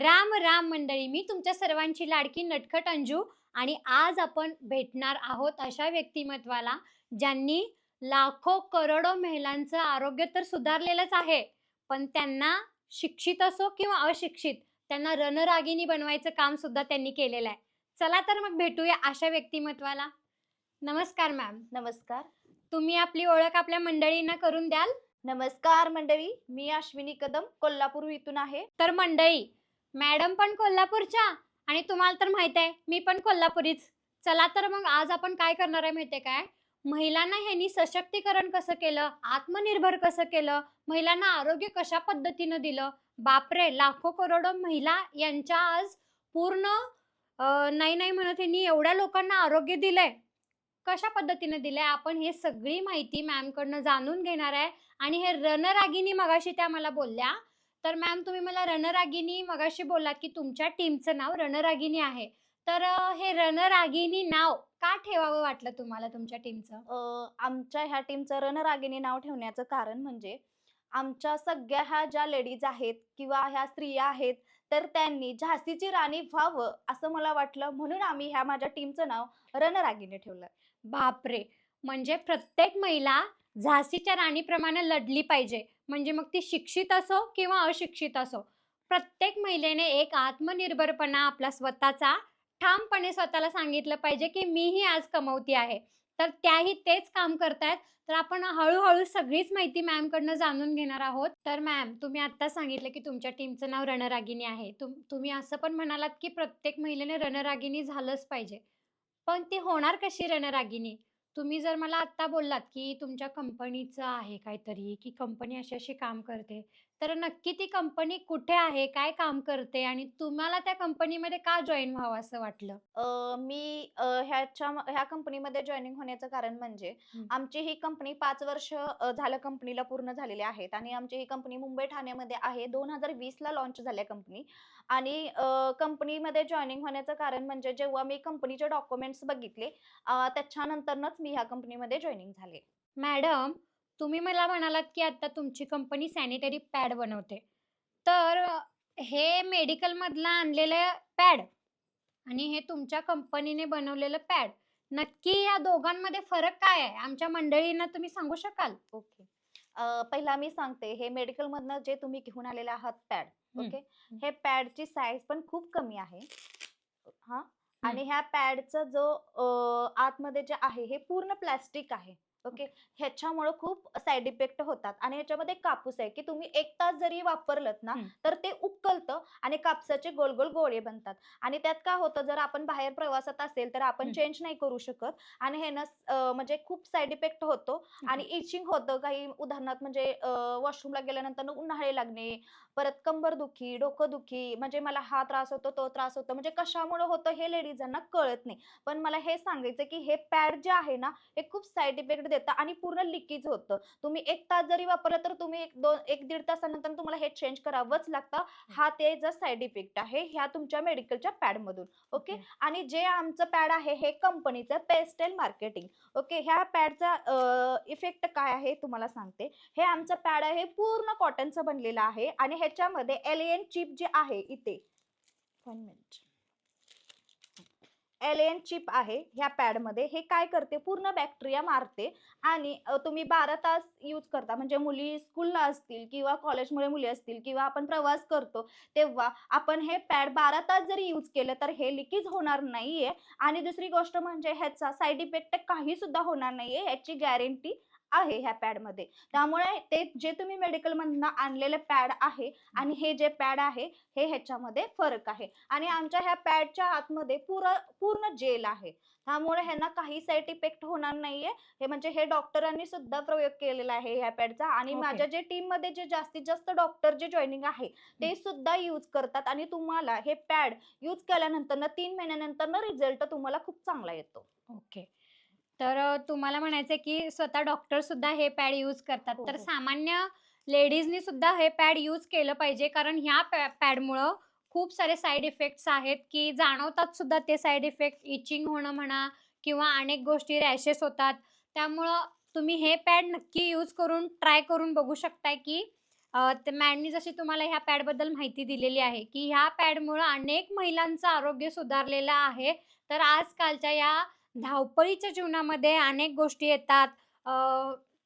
राम राम मंडळी मी तुमच्या सर्वांची लाडकी नटखट अंजू आणि आज आपण भेटणार आहोत अशा व्यक्तिमत्वाला ज्यांनी लाखो करोडो महिलांचं आरोग्य तर सुधारलेलंच आहे पण त्यांना शिक्षित असो किंवा अशिक्षित त्यांना रणरागिणी बनवायचं काम सुद्धा त्यांनी केलेलं आहे. चला तर मग भेटूया अशा व्यक्तिमत्वाला. नमस्कार मॅम. नमस्कार. तुम्ही आपली ओळख आपल्या मंडळींना करून द्याल? नमस्कार मंडळी मी अश्विनी कदम कोल्हापूर इथून आहे. तर मंडळी मॅडम पण कोल्हापूरच्या आणि तुम्हाला तर माहीत आहे मी पण कोल्हापुरीच. चला तर मग आज आपण काय करणार आहे माहिती काय? महिलांना ह्यांनी सशक्तीकरण कसं केलं आत्मनिर्भर कसं केलं महिलांना आरोग्य कशा पद्धतीनं दिलं? बापरे लाखो करोडो महिला यांच्या आज पूर्ण नाही नाही म्हणत ह्यांनी एवढ्या लोकांना आरोग्य दिलंय. कशा पद्धतीनं दिलंय? आपण हे सगळी माहिती मॅमकडनं जाणून घेणार आहे. आणि हे रणरागिनी मगाशी त्या मला बोलल्या तर मॅम तुम्ही मला रणरागिनी मगाशी बोललात की तुमच्या टीमचं नाव रणरागिनी आहे. तर अं, हे रणरागिनी नाव का ठेवावं वाटलं तुम्हाला तुमच्या टीमचं? अं, आमच्या ह्या टीमचं रणरागिणी नाव ठेवण्याचं कारण म्हणजे आमच्या सगळ्या ह्या ज्या लेडीज आहेत किंवा ह्या स्त्रिया आहेत तर त्यांनी झाशीची राणी व्हावं असं मला वाटलं. म्हणून आम्ही ह्या माझ्या टीमचं नाव रणरागिणी ठेवलं. बापरे! म्हणजे प्रत्येक महिला झाशीच्या राणीप्रमाणे लढली पाहिजे. म्हणजे मग ती शिक्षित असो किंवा अशिक्षित असो. प्रत्येक महिलेने एक आत्मनिर्भरपणा आपला स्वतःचा ठामपणे स्वतःला सांगितलं पाहिजे की मीही आज कमवती आहे. तर त्याही तेच काम करतायत. तर आपण हळूहळू सगळीच माहिती मॅमकडनं जाणून घेणार आहोत. तर मॅम तुम्ही आता सांगितलं की तुमच्या टीमचं नाव रणरागिनी आहे. तुम तुम्ही असं पण म्हणालात की प्रत्येक महिलेने रणरागिनी झालंच पाहिजे. पण ती होणार कशी रणरागिनी तुम्ही जर मला आत्ता बोललात की तुमच्या कंपनीचं आहे काहीतरी की कंपनी अशी अशी काम करते तर नक्की ती कंपनी कुठे आहे काय काम करते आणि तुम्हाला त्या कंपनीमध्ये का जॉईन व्हावं असं वाटलं? अं, मी अं, ह्याच्या ह्या कंपनीमध्ये जॉईनिंग होण्याचं कारण म्हणजे हं. आमची ही कंपनी पाच वर्ष अं, झालं कंपनीला पूर्ण झालेली आहेत आणि आमची ही कंपनी मुंबई ठाण्यामध्ये आहे. दोन हजार वीस ला लॉन्च झाली कंपनी आणि कंपनीमध्ये जॉईनिंग होण्याचं कारण म्हणजे जेव्हा मी कंपनीचे डॉक्युमेंट्स बघितले अं, त्याच्यानंतरच मी ह्या कंपनीमध्ये जॉईनिंग झाले. मॅडम तुम्ही मला म्हणालात की आता तुमची कंपनी सॅनिटरी पॅड बनवते. तर हे मेडिकलमधलं आणलेलं पॅड आणि हे तुमच्या कंपनीने बनवलेलं पॅड नक्की या दोघांमध्ये फरक काय आहे? आमच्या मंडळींना तुम्ही सांगू शकाल? ओके. पहिला मी सांगते हे मेडिकल मधनं जे तुम्ही घेऊन आलेले आहात पॅड ओके? हं. पॅडची साईज पण खूप कमी आहे. हा? आणि ह्या पॅडचं जो आतमध्ये जे आहे हे पूर्ण प्लास्टिक आहे. ओके. ह्याच्यामुळे खूप साईड इफेक्ट होतात. आणि ह्याच्यामध्ये कापूस आहे की तुम्ही एक तास जरी वापरलत ना. तर ते उकलतं आणि कापसाचे गोल गोल गोळे बनतात. आणि त्यात काय होतं जर आपण बाहेर प्रवासात असेल तर आपण. चेंज नाही करू शकत. आणि हे ना म्हणजे खूप साईड इफेक्ट होतो. आणि इचिंग होतं काही उदाहरणार्थ म्हणजे वॉशरूमला गेल्यानंतर उन्हाळे लागणे परत कंबर दुखी डोकं दुखी म्हणजे मला हा त्रास होतो तो त्रास होतो. म्हणजे कशामुळे होतं हे लेडीजांना कळत नाही. पण मला हे सांगायचं की हे पॅड जे आहे ना हे खूप साईड इफेक्ट देतं आणि पूर्ण लिकेज होतं. तुम्ही एक तास जरी वापरलं तर तुम्ही एक दोन एक दीड तासानंतर तुम्हाला हे चेंज करावंच लागतं. हा. ते जर साईड इफेक्ट आहे ह्या तुमच्या मेडिकलच्या पॅड मधून ओके ओके. आणि जे आमचं पॅड आहे हे कंपनीचं पेस्टेल मार्केटिंग ओके ह्या पॅडचा इफेक्ट काय आहे तुम्हाला सांगते. हे आमचं पॅड आहे पूर्ण कॉटनचं बनलेलं आहे आणि ह्याच्यामध्ये एलियन चिप जे आहे इथे वन मिनिट एलियन चिप आहे ह्या पॅडमध्ये हे काय करते? पूर्ण बॅक्टेरिया मारते आणि तुम्ही बारा तास यूज करता. म्हणजे मुली स्कूलला असतील किंवा कॉलेजमुळे मुली असतील किंवा आपण प्रवास करतो तेव्हा आपण हे पॅड बारा तास जरी यूज केलं तर हे लिकेज होणार नाहीये. आणि दुसरी गोष्ट म्हणजे ह्याचा साईड इफेक्ट काही सुद्धा होणार नाहीये. ह्याची गॅरंटी आहे ह्या पॅडमध्ये त्यामुळे ते जे तुम्ही मेडिकल मधनं आणलेले पॅड आहे आणि हे जे पॅड आहे हे ह्याच्यामध्ये फरक आहे. आणि आमच्या ह्या पॅडच्या आतमध्ये पूर्ण पूर्ण जेल आहे. त्यामुळे ह्यांना काही साईड इफेक्ट होणार नाहीये. हे म्हणजे हे डॉक्टरांनी सुद्धा प्रयोग केलेला आहे ह्या पॅडचा आणि Okay. माझ्या जे टीममध्ये जे जास्तीत जास्त डॉक्टर जे जॉईनिंग आहे ते सुद्धा यूज करतात. आणि तुम्हाला हे पॅड यूज केल्यानंतर ना तीन महिन्यानंतर ना रिझल्ट तुम्हाला खूप चांगला येतो. ओके तर तुम्हाला म्हणायचं की स्वतः डॉक्टर सुद्धा हे पॅड यूज करतात हो, तर हो. सामान्य लेडीजनी सुद्धा हे पॅड यूज केलं पाहिजे कारण ह्या पॅडमुळं खूप सारे साईड इफेक्ट्स आहेत की जाणवतात सुद्धा ते साईड इफेक्ट इचिंग होणं म्हणा किंवा अनेक गोष्टी रॅशेस होतात त्यामुळं तुम्ही हे पॅड नक्की यूज करून ट्राय करून बघू शकताय की मॅडनी जशी तुम्हाला ह्या पॅडबद्दल माहिती दिलेली आहे, की ह्या पॅडमुळं अनेक महिलांचं आरोग्य सुधारलेलं आहे. तर आजकालच्या या धावपळीच्या जीवनामध्ये अनेक गोष्टी येतात.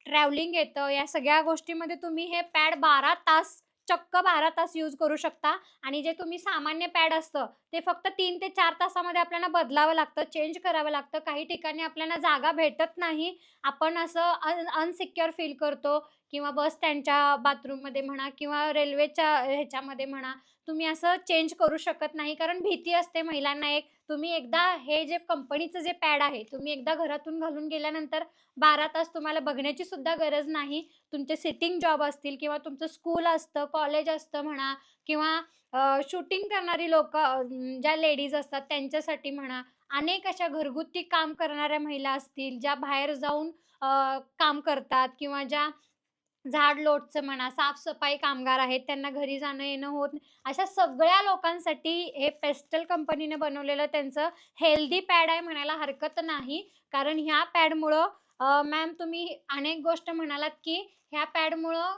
ट्रॅव्हलिंग येतं. या सगळ्या गोष्टीमध्ये तुम्ही हे पॅड 12 तास, चक्क 12 तास यूज करू शकता आणि जे तुम्ही सामान्य पॅड असतं, ते फक्त तीन ते चार तासामध्ये आपल्याला बदलावं लागतं, चेंज करावं लागतं. काही ठिकाणी आपल्याला जागा भेटत नाही. आपण असं अन अनसिक्युअर फील करतो किंवा बस स्टँडच्या बाथरूममध्ये म्हणा किंवा रेल्वेच्या ह्याच्यामध्ये म्हणा, तुम्ही असं चेंज करू शकत नाही. कारण भीती असते महिलांना एक. तुम्ही एकदा हे जे कंपनीचं जे पॅड आहे, तुम्ही एकदा घरातून घालून गेल्यानंतर 12 तास तुम्हाला बघण्याची सुद्धा गरज नाही. तुमचे सिटिंग जॉब असतील किंवा तुमचं स्कूल असतं, कॉलेज असतं म्हणा किंवा शूटिंग करणारी लोक ज्या लेडीज असतात त्यांच्यासाठी म्हणा, अनेक अशा घरगुती काम करणाऱ्या महिला असतील, ज्या बाहेर जाऊन काम करतात किंवा ज्या झाड-लोटचं म्हणा, साफ-सफाई कामगार आहेत, त्यांना घरी जाणं-येणं होत नाही. अशा सगळ्या लोकांसाठी हे पेस्टल कंपनीने बनवलेलं त्यांचं हेल्दी पॅड आहे म्हणायला हरकत नाही. कारण ह्या पॅडमुळं मॅम तुम्ही अनेक गोष्ट म्हणालात, की ह्या पॅडमुळं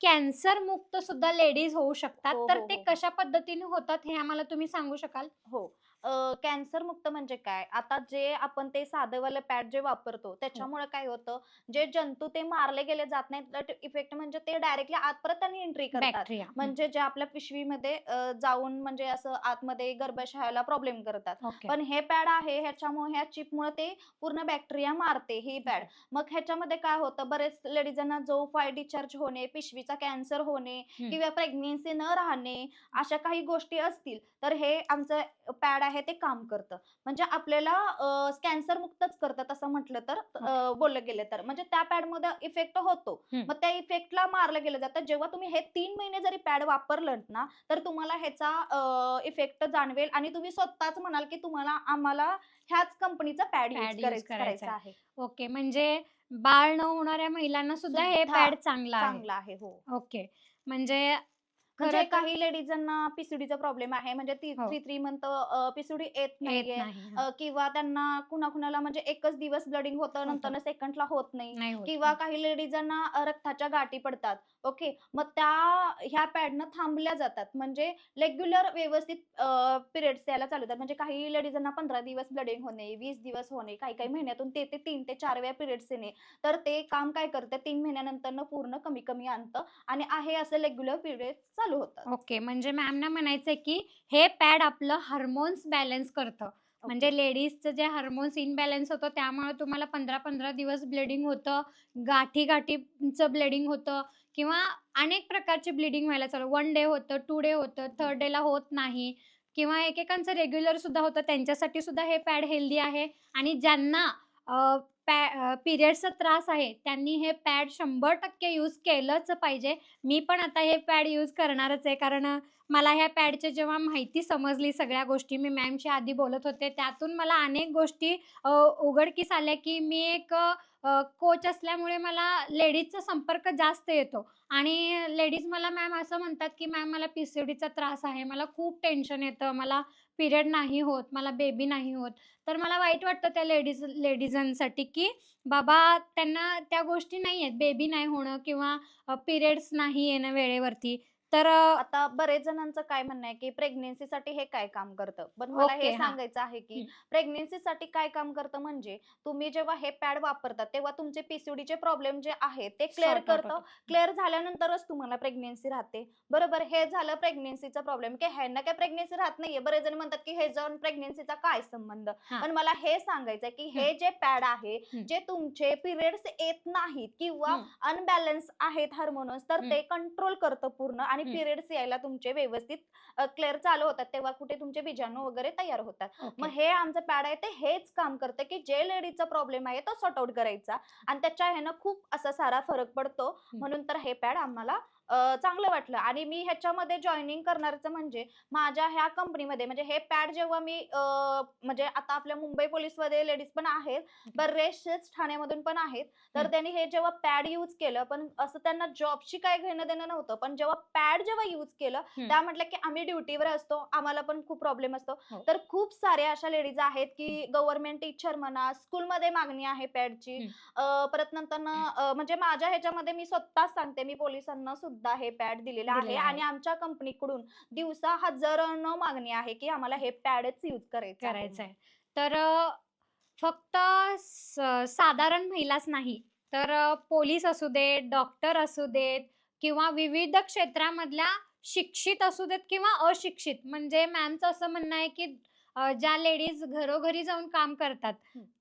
कॅन्सरमुक्त सुद्धा लेडीज होऊ शकतात. हो, तर हो, ते हो. कशा पद्धतीने होतात हे आम्हाला तुम्ही सांगू शकाल? हो. अ, कॅन्सर मुक्त म्हणजे काय? आता जे आपण ते साधंवालं पॅड जे वापरतो, त्याच्यामुळे काय होतं, जे जंतू ते मारले गेले जात नाहीत. इफेक्ट म्हणजे ते डायरेक्टली आतपर्यंत त्यांनी एंट्री करतात. हं. म्हणजे जे आपल्या पिशवीमध्ये जाऊन म्हणजे असं आतमध्ये गर्भाशयाला प्रॉब्लेम करतात. पण हे पॅड आहे ह्याच्यामुळे ह्या चिपमुळे ते पूर्ण बॅक्टेरिया मारते ही पॅड. मग ह्याच्यामध्ये काय होतं, बरेच लेडीजांना जो फाय डिस्चार्ज होणे, पिशवीचा कॅन्सर होणे हं. किंवा प्रेग्नन्सी न राहणे, अशा काही गोष्टी असतील, तर हे आमचं पॅड आहे ते काम करतं. म्हणजे आपल्याला कॅन्सर मुक्तच करतं तसं म्हटलं तर अ, बोललं गेलं तर. म्हणजे त्या पॅडमध्ये इफेक्ट होतो. हं. मग त्या इफेक्टला मारलं गेलं जातं. जेव्हा तुम्ही हे 3 महिने जरी पॅड वापरलंत ना, तर तुम्हाला ह्याचा इफेक्ट जाणवेल आणि तुम्ही स्वतःच म्हणाल, की तुम्हाला आम्हाला ह्याच कंपनीचा पॅड करायचं आहे. ओके. म्हणजे बाळ न होणाऱ्या महिलांना सुद्धा हे पॅड चांगलं आहे. चांगला आहे. हो. ओके. म्हणजे म्हणजे काही लेडीजांना पीसीओडीचा प्रॉब्लेम आहे. म्हणजे ती हो. 3-3 मंथ अ, पीसीओडी येत नाहीये. हां. किंवा त्यांना कुणा-कुणाला म्हणजे एकच दिवस ब्लडिंग होतं. नंतरनं सेकंडला होत नाही. किंवा हं. काही लेडीजांना रक्ताच्या गाठी पडतात. ओके. मग त्या ह्या पॅडनं थांबल्या जातात. म्हणजे रेग्युलर व्यवस्थित पिरियड्स यायला चालू होतात. म्हणजे काही लेडीजांना 15 दिवस ब्लडिंग होणे, 20 दिवस होणे, काही-काही महिन्यातून ते ते 3 ते 4 वेळा पिरियड्स येणे. तर ते काम काय करतं 3 महिन्यानंतरनं पूर्ण कमी-कमी आणतं आणि आहे असं रेग्युलर पिरियड्स चालू होतात. ओके. म्हणजे मॅमना म्हणायचंय, की हे पॅड आपलं हार्मोन्स बॅलन्स करतं. म्हणजे. लेडीजचं जे हार्मोन्स इम्बॅलन्स होतं त्यामुळे तुम्हाला 15-15 दिवस ब्लिडिंग होतं. गाठी-गाठीचं ब्लिडिंग होतं किंवा अनेक प्रकारची ब्लिडिंग व्हायला चालू वन डे होतं, 2 डे होतं, थर्ड डेला होत नाही किंवा एकेकांचं रेग्युलर सुद्धा होतं. त्यांच्यासाठी सुद्धा हे पॅड हेल्दी आहे आणि ज्यांना पॅ पिरियडचा पिरियड्सचा त्रास आहे त्यांनी हे पॅड 100% यूज केलंच पाहिजे. मी पण आता हे पॅड यूज करणारच आहे. कारण मला ह्या पॅडची जेव्हा माहिती समजली सगळ्या गोष्टी मी मॅमशी आधी बोलत होते. त्यातून मला अनेक गोष्टी उघडकीस आल्या, की मी एक कोच असल्यामुळे मला लेडीजचा संपर्क जास्त येतो आणि लेडीज मला मॅम असं म्हणतात, की "मॅम मला पी सी डीचा त्रास आहे. मला खूप टेन्शन येतं. मला पिरियड नाही होत. मला बेबी नाही होत." तर मला वाईट वाटतं त्या लेडीज लेडीजांसाठी, की बाबा त्यांना त्या गोष्टी नाही आहेत. बेबी नाही होणं किंवा पिरियड्स नाही येणं वेळेवरती. तर आता बरेच जणांचं काय म्हणणं आहे, की प्रेग्नन्सीसाठी हे काय काम करतं? पण मला. हे हां. सांगायचं आहे, की हं. प्रेग्नन्सीसाठी काय काम करतं म्हणजे तुम्ही जेव्हा हे पॅड वापरता, तेव्हा तुमचे पीसीओडीचे प्रॉब्लेम जे आहेत ते क्लिअर करतं. हं. क्लिअर झाल्यानंतरच तुम्हाला प्रेग्नन्सी राहते. बरोबर? हे झालं प्रेग्नन्सीचा प्रॉब्लेम, की ह्यांना काही प्रेग्नन्सी राहत नाहीये. बरेच जण म्हणतात, की ह्याचा आणि प्रेग्नन्सीचा काय संबंध? हां. पण मला हे सांगायचंय, की हं. हे जे पॅड आहे, हं. जे तुमचे पिरियड्स येत नाहीत किंवा हं. अनबॅलन्स आहेत हार्मोन्स, तर हं. ते कंट्रोल करतं पूर्ण आणि हं. पिरियड्स यायला तुमचे व्यवस्थित क्लिअर चालू होतात. तेव्हा कुठे तुमचे बीजाणू वगैरे तयार होतात. मग. हे आमचं पॅड आहे ते हेच काम करतं, की जे लेडीजचा प्रॉब्लेम आहे तो सॉर्ट आउट करायचा आणि त्याच्या ह्यानं खूप असा सारा फरक पडतो. म्हणून तर हे पॅड आम्हाला चांगलं वाटलं आणि मी ह्याच्यामध्ये जॉइनिंग करण्याचं म्हणजे माझ्या ह्या कंपनीमध्ये म्हणजे हे पॅड जेव्हा मी म्हणजे आता आपल्या मुंबई पोलिसमध्ये लेडीज पण आहेत, बरेचसेच ठाण्यामधून पण आहेत. तर. त्यांनी हे जेव्हा पॅड यूज केलं, पण असं त्यांना जॉबशी काही घेणं-देणं नव्हतं. पण जेव्हा पॅड जेव्हा यूज केलं. त्या म्हटल्या, की "आम्ही ड्युटीवर असतो. आम्हाला पण खूप प्रॉब्लेम असतो." हो. तर खूप साऱ्या अशा लेडीज आहेत, की गव्हर्नमेंट टीचर म्हणा, स्कूलमध्ये मागणी आहे पॅडची. परत नंतरनं अ, म्हणजे माझ्या ह्याच्यामध्ये मी स्वतःच सांगते, मी पोलिसांना सुद्धा सुद्धा हे पॅड दिलेलं आहे. आणि आमच्या कंपनीकडून दिवसा हजारांनो मागणी आहे की आम्हाला हे पॅडच यूज करायचं आहे. करायचं आहे तर फक्त साधारण महिलाच नाही तर पोलीस असू देत डॉक्टर असू देत किंवा विविध क्षेत्रामधल्या शिक्षित असू देत किंवा अशिक्षित म्हणजे मॅमचं असं म्हणणं आहे की ज्या लेडीज घरोघरी जाऊन काम करतात.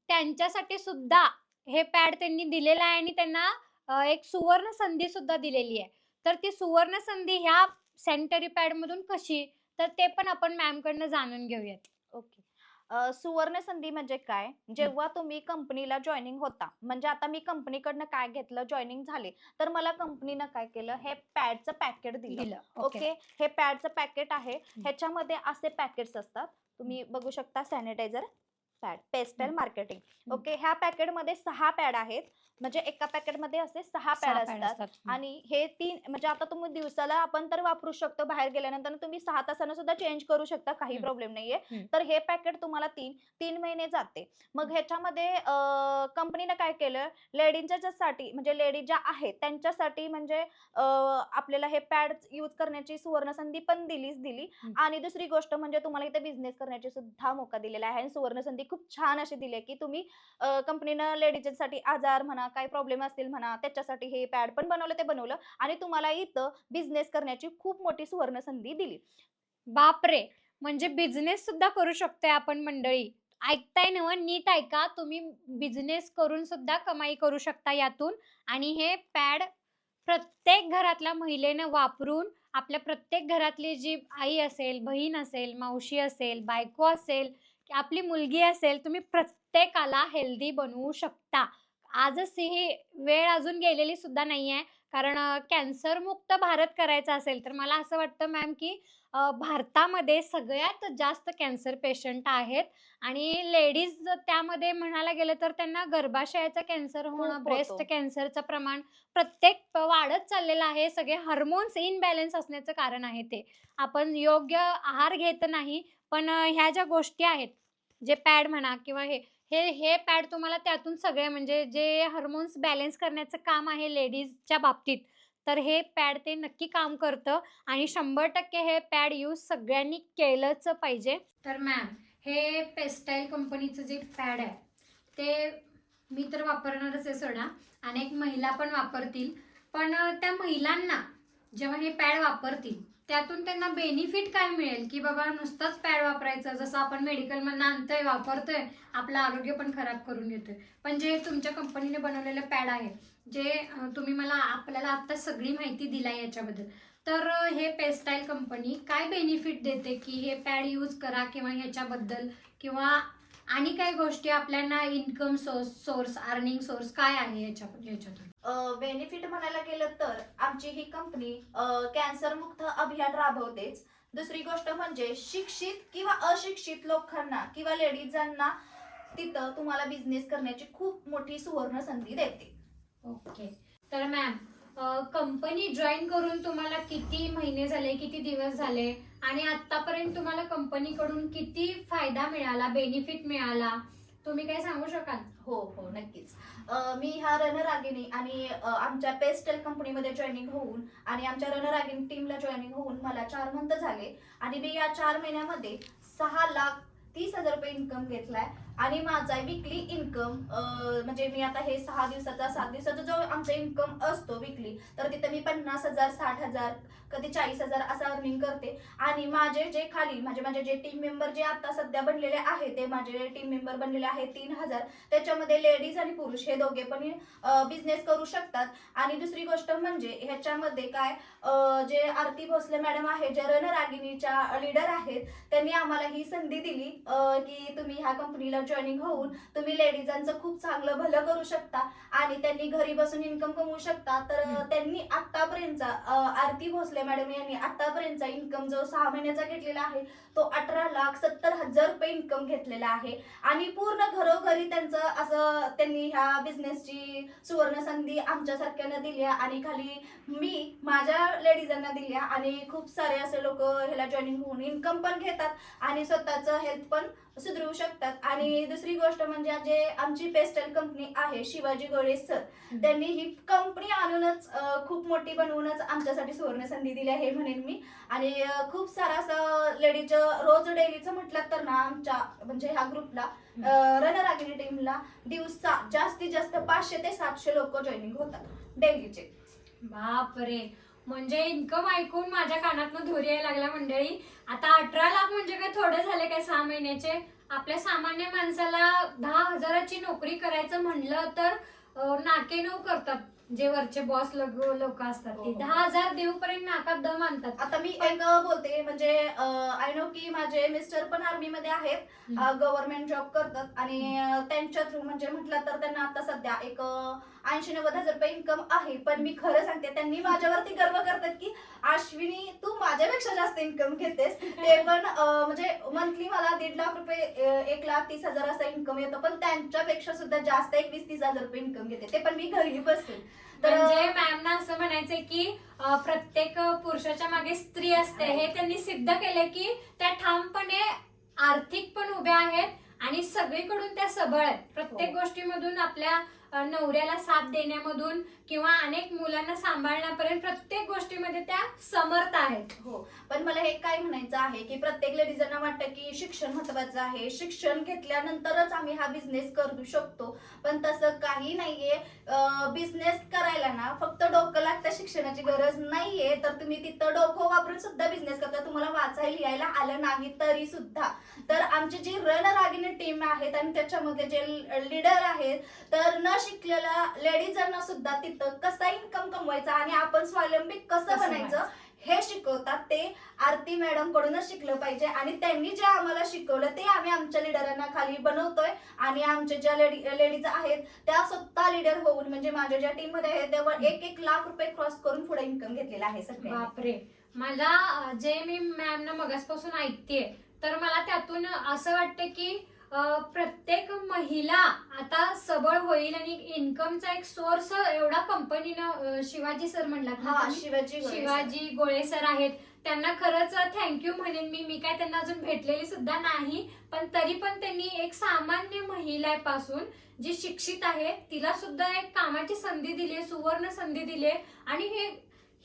त्यांच्यासाठी सुद्धा हे पॅड त्यांनी दिलेलं आहे आणि त्यांना एक सुवर्ण संधी सुद्धा दिलेली आहे तर ती सुवर्ण संधी ह्या सॅनिटरी पॅड मधून कशी? तर ते पण आपण मॅम कडनं जाणून घेऊयात. ओके सुवर्ण संधी म्हणजे काय? जेव्हा तुम्ही कंपनीला जॉईनिंग होता म्हणजे आता मी कंपनीकडनं काय घेतलं जॉईनिंग झाले तर मला कंपनीनं काय केलं? हे पॅडचं पॅकेट दिलं. ओके हे पॅडचं पॅकेट आहे. ह्याच्यामध्ये असे पॅकेट्स असतात. तुम्ही बघू शकता sanitiser pad pastel. Marketing. Okay ह्या पॅकेटमध्ये सहा पॅड आहेत म्हणजे एका पॅकेटमध्ये असे सहा पॅड सहा pad असतात असतात. आणि हे तीन म्हणजे आता तुम्ही दिवसाला आपण तर वापरू शकतो बाहेर गेल्यानंतर तुम्ही सहा तासानं सुद्धा चेंज करू शकता काही हम्म. प्रॉब्लेम नाहीये हम्म. तर हे पॅकेट तुम्हाला तीन तीन महिने जाते मग ह्याच्यामध्ये कंपनीने काय केलं लेडीजसाठी म्हणजे लेडीज ज्या आहेत त्यांच्यासाठी म्हणजे अं, आपल्याला हे पॅड यूज करण्याची सुवर्ण संधी पण दिलीच दिली हम्म. आणि दुसरी गोष्ट म्हणजे तुम्हाला इथे बिझनेस करण्याची सुद्धा मोका दिलेला आहे आणि सुवर्ण संधी खूप छान असे दिले की तुम्ही कंपनीनं लेडीजसाठी आजार म्हणा काही प्रॉब्लेम असतील म्हणा त्याच्यासाठी हे पॅड पण बनवलं ते बनवलं आणि तुम्हाला इथं बिझनेस करण्याची खूप मोठी सुवर्ण संधी दिली. बापरे! म्हणजे बिझनेस सुद्धा करू शकतोय आपण मंडळी. ऐकताय ना नीट ऐका. तुम्ही बिझनेस करून सुद्धा कमाई करू शकता यातून आणि हे पॅड प्रत्येक घरातल्या महिलेनं वापरून आपल्या प्रत्येक घरातली जी आई असेल बहीण असेल मावशी असेल बायको असेल की आपली मुलगी असेल तुम्ही प्रत्येकाला हेल्दी बनवू शकता. आजच ही वेळ अजून गेलेली सुद्धा नाही आहे कारण कॅन्सर मुक्त भारत करायचा असेल तर मला असं वाटतं मॅम की भारतामध्ये सगळ्यात जास्त कॅन्सर पेशंट आहेत. आणि लेडीज त्यामध्ये म्हणायला गेलं तर त्यांना गर्भाशयाचा कॅन्सर होणं ब्रेस्ट. कॅन्सरचं प्रमाण प्रत्येक वाढत चाललेलं आहे. सगळे हार्मोन्स इनबॅलन्स असण्याचं कारण आहे ते. आपण योग्य आहार घेत नाही पण ह्या ज्या गोष्टी आहेत जे पॅड म्हणा किंवा हे हे हे पॅड तुम्हाला त्यातून सगळे म्हणजे जे हार्मोन्स बॅलेन्स करण्याचं काम आहे लेडीजच्या बाबतीत तर हे पॅड ते नक्की काम करतं आणि शंभर टक्के हे पॅड यूज सगळ्यांनी केलंच पाहिजे. तर मॅम हे पेस्टाईल कंपनीचं जे पॅड आहे ते मी तर वापरणारच आहे सोडा. अनेक महिला पण वापरतील. पण त्या महिलांना जेव्हा हे पॅड वापरतील त्यातून त्यांना बेनिफिट काय मिळेल? की बाबा नुसताच पॅड वापरायचं जसं आपण मेडिकलमधनं आणतोय वापरतोय आपलं आरोग्य पण खराब करून घेतोय. पण जे तुमच्या कंपनीने बनवलेलं पॅड आहे जे तुम्ही मला आपल्याला आत्ता सगळी माहिती दिला याच्याबद्दल. तर हे पेस्टाईल कंपनी काय बेनिफिट देते की हे पॅड यूज करा किंवा ह्याच्याबद्दल? किंवा आणि काय गोष्टी आपल्याला income source source earning source काय आहे याच्या याच्यातून? बेनिफिट म्हणायला गेलं तर आमची ही कंपनी कॅन्सर मुक्त अभियान राबवतेच. दुसरी गोष्ट म्हणजे शिक्षित किंवा अशिक्षित लोकांना किंवा लेडीजांना तिथं तुम्हाला बिझनेस करण्याची खूप मोठी सुवर्ण संधी देते. ओके तर मॅम कंपनी जॉईन करून तुम्हाला किती महिने झाले किती दिवस झाले? आणि आतापर्यंत तुम्हाला कंपनीकडून किती फायदा मिळाला बेनिफिट मिळाला? तुम्ही काय सांगू शकाल? हो हो नक्कीच. मी ह्या रणरागिणी आणि आमच्या पेस्टल कंपनीमध्ये जॉईनिंग होऊन आणि आमच्या रणरागिणी टीमला जॉईनिंग होऊन मला चार मंथ झाले. आणि मी या चार महिन्यामध्ये सहा लाख तीस हजार रुपये इन्कम घेतलाय. आणि माझा विकली इन्कम म्हणजे मी आता हे सहा दिवसाचा सात दिवसाचा जो आमचा इन्कम असतो विकली तर तिथे मी पन्नास हजार साठ हजार कधी चाळीस हजार असं अर्निंग करते. आणि माझे जे खाली म्हणजे माझे जे टीम मेंबर जे आता सध्या बनलेले आहे ते माझे टीम मेंबर बनलेले आहेत तीन हजार. त्याच्यामध्ये लेडीज आणि पुरुष हे दोघे पण बिझनेस करू शकतात. आणि दुसरी गोष्ट म्हणजे ह्याच्यामध्ये काय जे आरती भोसले मॅडम आहे ज्या रणरागिणीच्या लीडर आहेत त्यांनी आम्हाला ही संधी दिली की तुम्ही ह्या कंपनीला जॉईनिंग होऊन तुम्ही लेडीजांचं खूप चांगलं भलं करू शकता आणि त्यांनी घरी बसून इन्कम कमवू शकता. तर. त्यांनी आतापर्यंतचा आरती भोसले मॅडम यांनी आतापर्यंतचा इन्कम जो सहा महिन्याचा घेतलेला आहे तो अठरा लाख सत्तर हजार रुपये इन्कम घेतलेला आहे. आणि पूर्ण घरोघरी त्यांचं असं त्यांनी ह्या बिझनेसची सुवर्ण संधी आमच्यासारख्यांना दिली आहे आणि खाली मी माझ्या लेडीजांना दिली आहे आणि खूप सारे असे लोक ह्याला जॉईनिंग होऊन इन्कम पण घेतात आणि स्वतःचं हेल्थ पण सुधरवू शकतात. आणि आणि दुसरी गोष्ट म्हणजे जे आमची पेस्टल कंपनी आहे शिवाजी गोळे सर त्यांनी ही कंपनी आणूनच खूप मोठी बनवूनच आमच्यासाठी सुवर्ण संधी दिली आहे म्हणेन मी. आणि खूप सारा असं लेडीज रोज डेलीचं म्हटलं तर ना आमच्या म्हणजे ह्या ग्रुपला रनर आगिरी टीमला दिवसा जास्तीत जास्त पाचशे ते सातशे लोक जॉईनिंग होतात डेलीचे. बापरे. म्हणजे इन्कम ऐकून माझ्या कानातनं धुरी यायला लागला मंडळी. आता अठरा लाख म्हणजे काय थोडे झाले काय सहा महिन्याचे? आपल्या सामान्य माणसाला दहा हजाराची नोकरी करायचं म्हणलं तर नाकेनऊ करतात. जे वरचे बॉस लोक असतात ते. हो. दहा हजार देऊपर्यंत नाकात दम आणतात. आता मी एक बोलते म्हणजे आय नो की माझे मिस्टर पण आर्मी मध्ये आहेत गव्हर्नमेंट जॉब करतात आणि त्यांच्या थ्रू म्हणजे म्हटलं तर त्यांना आता सध्या एक ऐंशी नव्वद हजार रुपये इन्कम आहे. पण मी खरं सांगते त्यांनी माझ्यावरती गर्व करतात की अश्विनी तू माझ्यापेक्षा जास्त इन्कम घेतेस. ते पण म्हणजे मंथली मला दीड लाख रुपये एक लाख तीस हजार असं इन्कम येतं. पण त्यांच्यापेक्षा सुद्धा जास्त एक वीस तीस हजार रुपये इन्कम घेते. ते पण मी घरी तर म्हणजे मॅमना असं म्हणायचंय की प्रत्येक पुरुषाच्या मागे स्त्री असते. हे त्यांनी सिद्ध केले की त्या ठामपणे आर्थिक पण उभ्या आहेत आणि सगळीकडून त्या सबळ आहेत. प्रत्येक हो. गोष्टीमधून आपल्या नवऱ्याला साथ देण्यामधून किंवा अनेक मुलांना सांभाळण्यापर्यंत प्रत्येक गोष्टीमध्ये त्या समर्थ आहेत. हो. पण मला हे काय म्हणायचं आहे की प्रत्येक लेडीजांना वाटतं की शिक्षण महत्वाचं आहे. शिक्षण घेतल्यानंतरच आम्ही हा बिझनेस करू शकतो. पण तसं काही नाहीये. बिझनेस करायला ना फक्त डोकं लागतं शिक्षणाची गरज नाहीये. तर तुम्ही तिथं डोकं वापरून सुद्धा बिझनेस करता. तुम्हाला वाचायला लिहायला आलं नाही तरी सुद्धा. तर आमची जी रन रागिनी टीम आहेत आणि त्याच्यामध्ये जे लीडर आहेत तर न शिकलेल्या लेडीजांना सुद्धा तिथं कसा इन्कम कमवायचा आणि आपण स्वावलंबी कसं बनायचं हे शिकवतात. ते आरती मॅडम कडूनच शिकलं पाहिजे आणि त्यांनी जे आम्हाला शिकवलं ते आम्ही आमच्या लिडरांना खाली बनवतोय आणि आमच्या ज्या लेडी लेडीज आहेत त्या स्वतः लिडर होऊन म्हणजे माझ्या ज्या टीममध्ये आहेत तेव्हा एक एक लाख रुपये क्रॉस करून पुढे इन्कम घेतलेला आहे सगळ्यांनी. बापरे. मला जे मी मॅमना मगासपासून ऐकते तर मला त्यातून असं वाटतं की प्रत्येक महिला आता सबळ होईल आणि इन्कमचा एक सोर्स एवढा कंपनीनं शिवाजी सर हा तुम्ही? शिवाजी. शिवाजी गोळे सर आहेत त्यांना खरंच थँक्यू म्हणेन मी मी काय त्यांना अजून भेटलेली सुद्धा नाही पण तरी पण त्यांनी एक सामान्य महिलापासून जी शिक्षित आहे तिला सुद्धा एक कामाची संधी दिली सुवर्ण संधी दिली आणि हे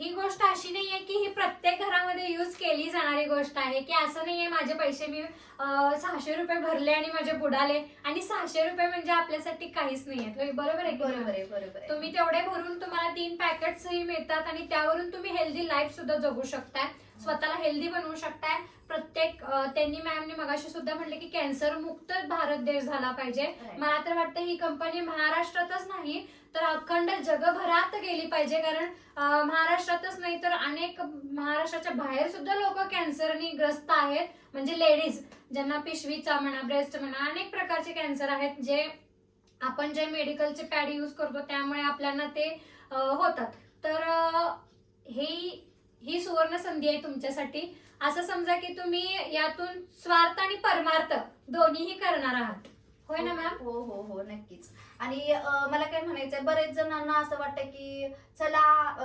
ही गोष्ट अशी नाहीये की ही प्रत्येक घरामध्ये यूज केली जाणारी गोष्ट आहे की असं नाहीये माझे पैसे मी सहाशे रुपये भरले आणि माझे बुडाले आणि सहाशे रुपये म्हणजे आपल्यासाठी काहीच नाहीये. बरोबर आहे नाही? बरोबर आहे बरोबर आहे. तुम्ही तेवढे भरून तुम्हाला तीन पॅकेट्सही मिळतात आणि त्यावरून तुम्ही हेल्दी लाईफ सुद्धा जगू शकताय. स्वतःला हेल्दी बनवू शकताय. प्रत्येक त्यांनी मॅमने मगाशी सुद्धा म्हणले की कॅन्सर मुक्त भारत देश झाला पाहिजे. मला तर वाटतं ही कंपनी महाराष्ट्रातच नाही तर अखंड जगभरात गेली पाहिजे कारण महाराष्ट्रातच नाही तर अनेक महाराष्ट्राच्या बाहेर सुद्धा लोक कॅन्सरनी ग्रस्त आहेत. म्हणजे लेडीज ज्यांना पिशवीचा म्हणा ब्रेस्ट म्हणा अनेक प्रकारचे कॅन्सर आहेत जे आपण जे मेडिकलचे पॅड यूज करतो त्यामुळे आपल्याला ते होतात. तर ही ही सुवर्ण संधी आहे तुमच्यासाठी. असं समजा की तुम्ही यातून स्वार्थ आणि परमार्थ दोन्हीही करणार आहात. होय ना मॅम? हो हो हो नक्कीच. आणि मला काय म्हणायचंय बरेच जणांना असं वाटतं की चला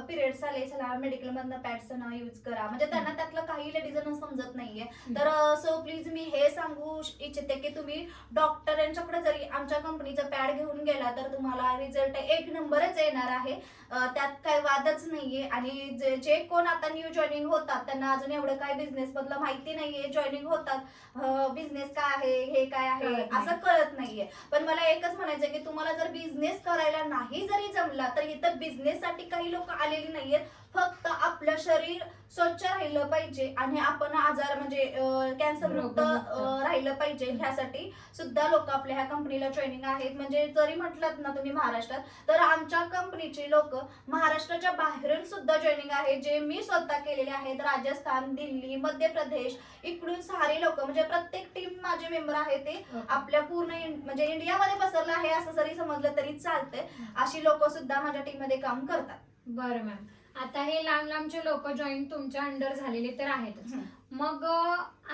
पिरियड्स आले चला मेडिकल मधनं पॅड्स न यूज करा. म्हणजे त्यांना त्यातलं काही लेडीजांना समजत नाहीये. तर सो प्लीज मी हे सांगू इच्छिते की तुम्ही डॉक्टर यांच्याकडे जरी आमच्या कंपनीचा पॅड घेऊन गेला तर तुम्हाला रिझल्ट एक नंबरच येणार आहे. त्यात काही वादच नाहीये. आणि जे जे कोण आता न्यू जॉईनिंग होतात त्यांना अजून एवढं काय बिझनेस मधलं माहिती नाहीये. जॉईनिंग होतात. बिझनेस काय आहे हे काय आहे. असं कळत नाहीये. पण मला एकच म्हणायचं की तुम्हाला जर बिझनेस करायला नाही जरी जमला तर इथं बिझनेस साठी काही लोक आलेली नाहीयेत. फक्त शरीर स्वच्छ राहिलं पाहिजे आणि आपण आजार म्हणजे कॅन्सर मुक्त राहिलं पाहिजे ह्यासाठी सुद्धा लोक आपल्या ह्या कंपनीला जॉईनिंग आहेत. म्हणजे जरी म्हटलं ना तुम्ही महाराष्ट्रात तर आमच्या कंपनीचे लोक महाराष्ट्राच्या बाहेरून सुद्धा जॉईनिंग आहे. जे मी स्वतः केलेले आहेत राजस्थान दिल्ली मध्य प्रदेश इकडून सारे लोक म्हणजे प्रत्येक टीम माझे मेंबर आहे ते आपल्या पूर्ण म्हणजे इंडियामध्ये पसरलं आहे असं जरी समजलं तरी चालतंय. अशी लोक सुद्धा माझ्या टीममध्ये काम करतात. बरं मॅम. आता हे लांब लांबचे लोक जॉईन तुमच्या अंडर झालेले तर आहेतच. मग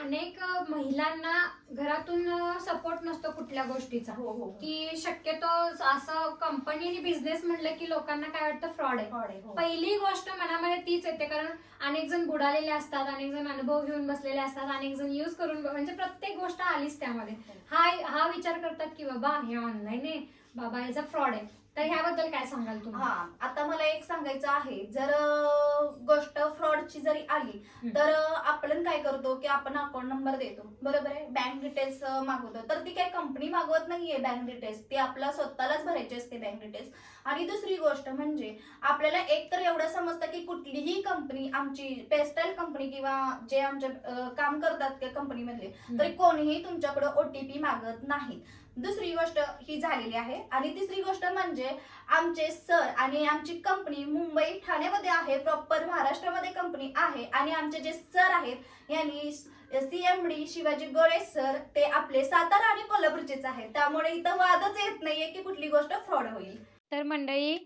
अनेक महिलांना घरातून सपोर्ट नसतो कुठल्या गोष्टीचा. हो हो की शक्यतो असं कंपनी बिझनेस म्हटलं की लोकांना काय वाटतं फ्रॉड आहे. हो. पहिली गोष्ट मनामध्ये तीच येते कारण अनेक जण बुडालेले असतात अनेक जण अनुभव घेऊन बसलेले असतात अनेक जण युज करून म्हणजे प्रत्येक गोष्ट आलीच त्यामध्ये. हा. हा विचार करतात की बाबा हे ऑनलाईन आहे. बाबा याचा फ्रॉड आहे. तर ह्याबद्दल काय सांगाल तुम्ही? हा आता मला एक सांगायचं आहे. जर अं, गोष्ट फ्रॉडची जरी आली. तर अं, आपण काय करतो की आपण अकाउंट नंबर देतो. बरोबर आहे? बँक डिटेल्स मागवतो. तर ती काय कंपनी मागवत नाहीये बँक डिटेल्स ती आपला स्वतःलाच भरायची असते बँक डिटेल्स आणि दुसरी गोष्ट म्हणजे आपल्याला एक तर एवढं समजतं की कुठलीही कंपनी आमची पेस्टल कंपनी किंवा जे आमच्या अं, काम करतात त्या कंपनीमधले तरी कोणीही तुमच्याकडे ओटीपी मागत नाहीत. दुसरी गोष्ट ही झालेली आहे. आणि तिसरी गोष्ट म्हणजे आमचे सर आणि आमची कंपनी मुंबई ठाण्यामध्ये आहे प्रॉपर महाराष्ट्रामध्ये कंपनी आहे. आणि आमचे जे सर आहेत यांनी सीएमडी शिवाजी गोळे सर ते आपले सातारा आणि कोल्हापूरचेच आहेत. त्यामुळे इथं वादच येत नाहीये की कुठली गोष्ट फ्रॉड होईल. तर मंडळी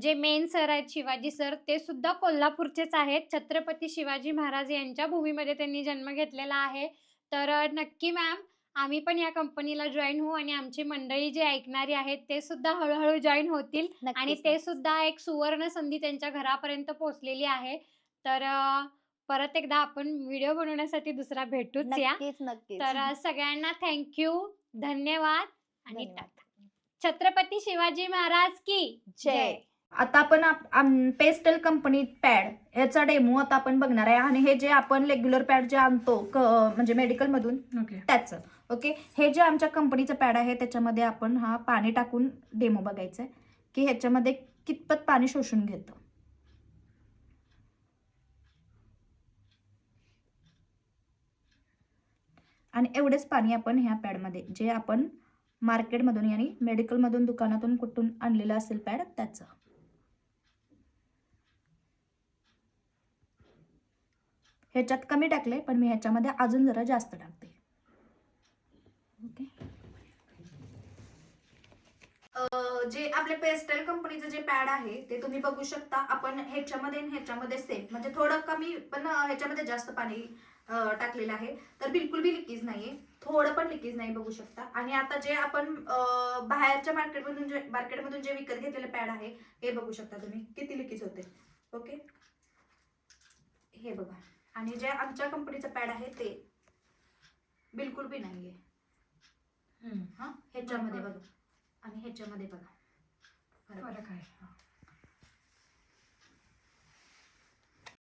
जे मेन सर आहेत शिवाजी सर ते सुद्धा कोल्हापूरचेच आहेत. छत्रपती शिवाजी महाराज यांच्या भूमीमध्ये त्यांनी जन्म घेतलेला आहे. तर नक्की मॅम आम्ही पण या कंपनीला जॉईन होऊ आणि आमची मंडळी जे ऐकणारी आहेत ते सुद्धा हळूहळू जॉईन होतील. आणि ते सुद्धा एक सुवर्ण संधी त्यांच्या घरापर्यंत पोहोचलेली आहे. तर परत एकदा आपण व्हिडिओ बनवण्यासाठी दुसरा भेटूच या. तर सगळ्यांना थँक्यू धन्यवाद आणि. टाटा. छत्रपती शिवाजी महाराज की जय. आता आपण पेस्टल कंपनी पॅड याचा डेमो आता आपण बघणार आहे. आणि हे जे आपण रेग्युलर पॅड जे आणतो क- म्हणजे मेडिकल मधून ओके त्याचं. ओके हे जे आमच्या कंपनीचं पॅड आहे त्याच्यामध्ये आपण हा पाणी टाकून डेमो बघायचा आहे की ह्याच्यामध्ये कितपत पाणी शोषून घेतं. आणि एवढेच पाणी आपण ह्या पॅडमध्ये जे आपण मार्केटमधून यानी मेडिकलमधून दुकानातून कुठून आणलेलं असेल पॅड त्याचं. ह्याच्यात कमी टाकले पण मी ह्याच्यामध्ये अजून जरा जास्त टाकते. ओके. जे आपले पेस्टल कंपनीचं जे पॅड आहे ते तुम्ही बघू शकता. आपण ह्याच्यामध्ये ह्याच्यामध्ये सेम म्हणजे थोडं कमी पण ह्याच्यामध्ये जास्त पाणी टाकलेलं आहे. तर बिलकुल बी लिकेज नाहीये. थोडं पण लिकेज नाही बघू शकता. आणि आता जे आपण बाहेरच्या मार्केटमधून जे मार्केटमधून जे विकत घेतलेलं पॅड आहे हे बघू शकता तुम्ही. किती लिकेज होते. ओके? हे बघा. आणि जे आमच्या कंपनीचं पॅड आहे ते बिलकुल बी नाहीये. हा? ह्याच्यामध्ये बघा. आणि ह्याच्यामध्ये बघा. फरक आहे.